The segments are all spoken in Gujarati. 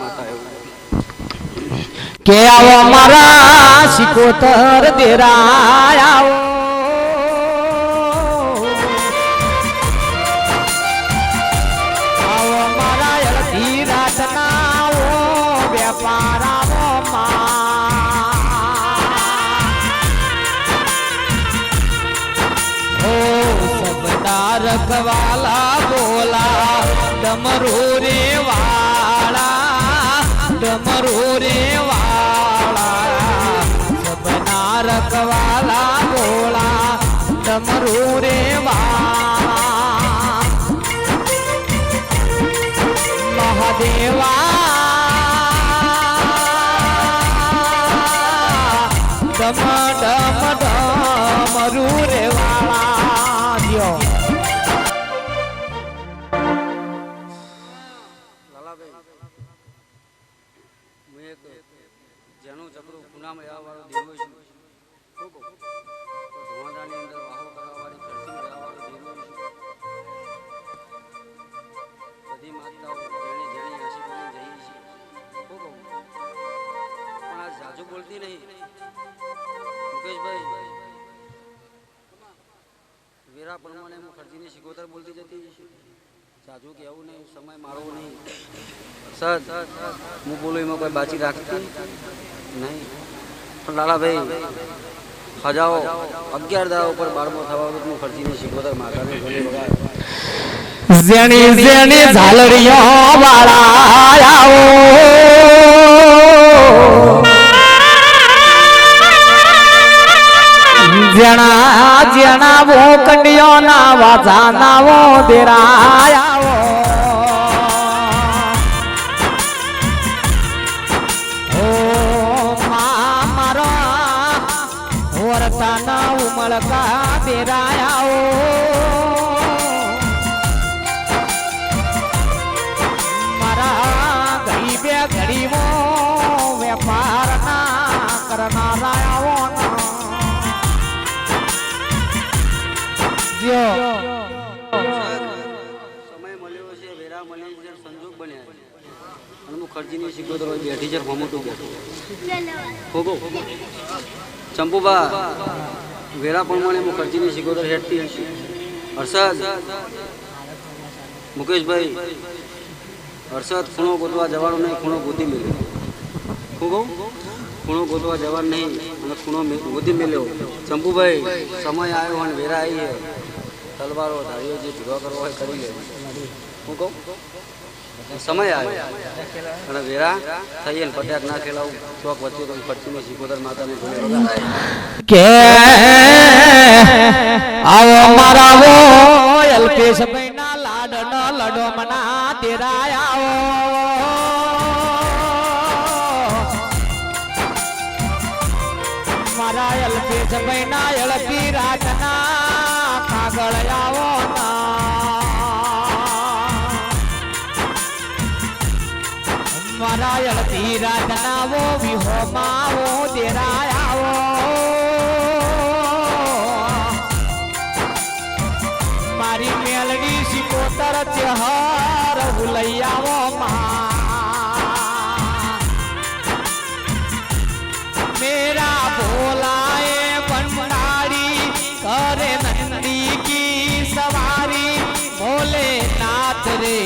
માતા એવું કે આવો મારા સિકોતર દેરા આવો. સબના રખવાલા બોલા, ડમરો રે વાળા, ડમરો રે વાળા. સબના રખવાલા બોલા, ડમરો રે વાળા. મહાદેવા. ડમ ડમ, ડમરુ રે ધોવાદાની અંદર બધી માતાઓ આ જાજુ બોલતી નહીં. મુકેશભાઈ, વેરા પ્રમાણે હું ખર્ચીની શિકોતર બોલતી જતી જાજુ કહેવું નહીં, સમય મારો નહીં. સર, હું બોલું એમાં કોઈ બાજી રાખતી નહીં. પણ લાલાભાઈ હજાઓ અગિયાર દાવ ઉપર બારમો થવા વખત હું ખર્ચીને શીખવતર માતાને વગાડ જેણી જેણી ઝાલડીઓ વાળા આવો. જણા જણા વો કંડિયો ના વાજા નાવો દેરાય ઉમળકા આવો મારા ઘડી બે ઘડીમાં વેપાર ના કરનારા સમય મળ્યો છે વેરા મળી છે સંજોગ બન્યા અને હું ખર્ચીની હોય બેઠી છે ફોમોટું બેઠું. ખોગો ચંપુબા વેરા પ્રમાણે ખર્ચીની શીખવતર હેઠતી હશે. હર્ષદ, મુકેશભાઈ, હર્ષદ, ખૂણો ગોતવા જવાનું નહીં, ખૂણો ગોતી મેળ્યો શું કહું? ખૂણો ગોતવા જવાનું નહીં, અને ખૂણો ગોતી મેળ્યો ચંપુભાઈ સમય આવ્યો અને વેરા આવી તલવારો, ધારીઓ જે ભેગા કરવો હોય કરી લે. હું કહું? સમય આવ્યો. અને વેરા થઈ ને પટ્યાક ના ખેલાવું. ચોક વચ્ચે ખર્ચીને શીખોદર માતાને. કે આવો મારા વો અલ્પેશ ભાઈના લાડ ન લડો મના તેરા આવો. મારા અલ્પેશ ભાઈના અળપી રાતના કાગળ આવો મારા અળપી રાતના વો વિહો માવો તેરા આવો. મારી મેલડી સિકોતર ત્યહાર લઈ આવો માં મેરા ભોલાએ ભંડારી કરે નંદી કી સવારી ભોલે નાથ રે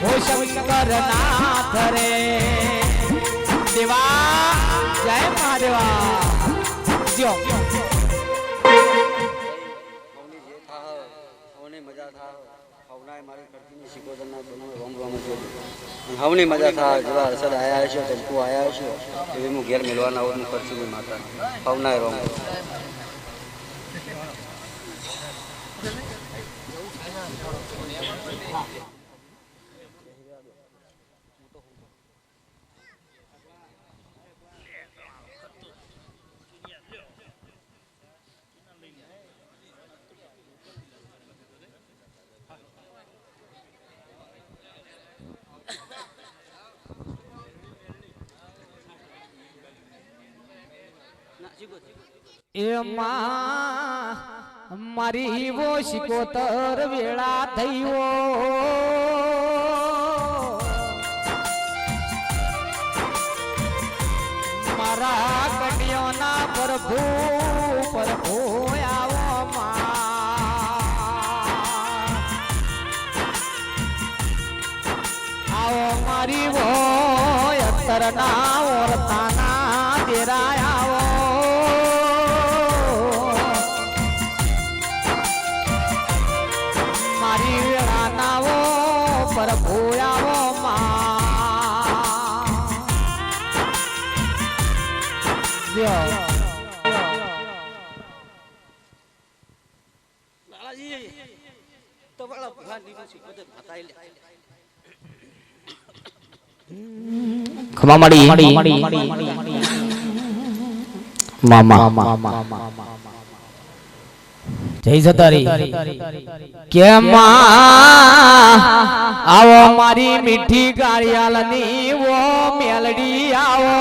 હો શંકર નાથ રે દેવા જય મહાદેવા જ્યો મજા થાહ, હવનાએ મારી ખર્ચીની શીખોદરના બનવું રોમ રોમ છે હવની મજા થાય જેવા હર્ષદ આયા હશે ટંકુ આયા હશે એવી હું ઘેર મેળવાના આવું હું ખર્ચીની માતા હવનાએ રોમ રોમ. એમાં મારી વો શિકોતર વેળા થયો મારા કન્યાના પ્રભુ પ્રભુ આવો આવો મારી વો અત્તરના ઓરતાના દેરાયા પ્રભુ આવો માં. તમારા ભગવાન દિવસી બધે બતાવી લે. જય સતારી કે આવો મારી મીઠી ગાળિયાલની ઓ મેલડી આવો.